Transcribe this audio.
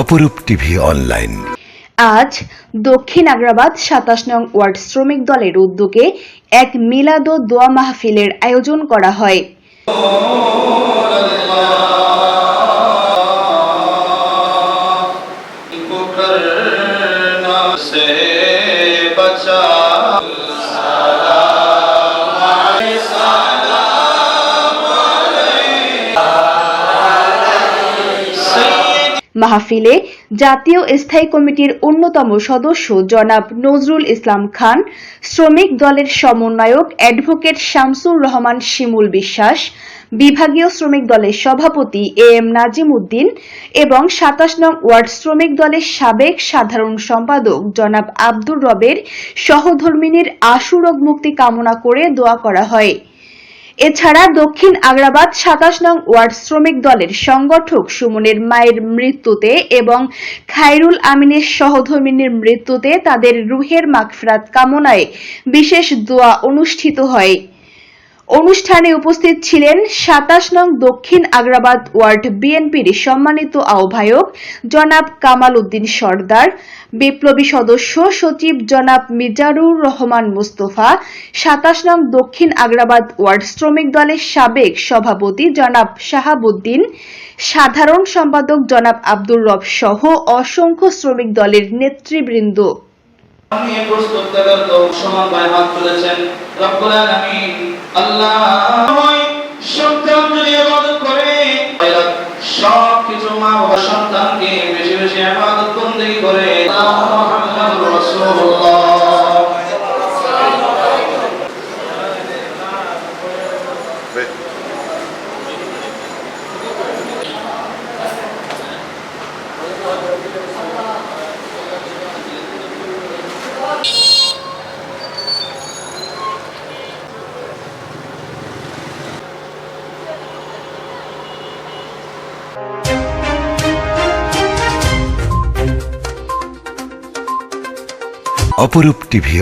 অপরূপ TV online. আজ দক্ষিণ আগ্রাবাদ সাতাশ নং ওয়ার্ড শ্রমিক দলের উদ্যোগে এক মিলাদ দোয়া মাহফিলের আয়োজন করা হয়। মাহফিলে জাতীয় স্থায়ী কমিটির অন্যতম সদস্য জনাব নজরুল ইসলাম খান, শ্রমিক দলের সমন্বয়ক অ্যাডভোকেট শামসুর রহমান শিমুল বিশ্বাস, বিভাগীয় শ্রমিক দলের সভাপতি এ এম নাজিম উদ্দিন এবং সাতাশ নং ওয়ার্ড শ্রমিক দলের সাবেক সাধারণ সম্পাদক জনাব আব্দুর রবের সহধর্মিনীর আশু রোগ মুক্তি কামনা করে দোয়া করা হয়। এছাড়া দক্ষিণ আগ্রাবাদ সাতাশ নং ওয়ার্ড শ্রমিক দলের সংগঠক সুমনের মায়ের মৃত্যুতে এবং খায়রুল আমিনের সহধর্মিনীর মৃত্যুতে তাদের রুহের মাগফিরাত কামনায় বিশেষ দোয়া অনুষ্ঠিত হয়। অনুষ্ঠানে উপস্থিত ছিলেন সাতাশ নং দক্ষিণ আগ্রাবাদ ওয়ার্ড বিএনপির সম্মানিত আহ্বায়ক জনাব কামাল উদ্দিন সর্দার, বিপ্লবী সদস্য সচিব জনাব মিজারুর রহমান মুস্তফা, সাতাশ নং দক্ষিণ আগ্রাবাদ ওয়ার্ড শ্রমিক দলের সাবেক সভাপতি জনাব শাহাবুদ্দিন, সাধারণ সম্পাদক জনাব আব্দুর রব সহ অসংখ্য শ্রমিক দলের নেতৃবৃন্দ। নিয়ে প্রস্তুত থাকার তো সমান ভাই হাত তুলেছেন। রব্বুল আলামিন আল্লাহ সন্তান যদি ইবাদত করে সব কিছু মা বাবা সন্তানকে বেশি বেশি ইবাদত বন্দেগী করে। মুহাম্মাদুর রাসূলুল্লাহ। অপরূপ টিভি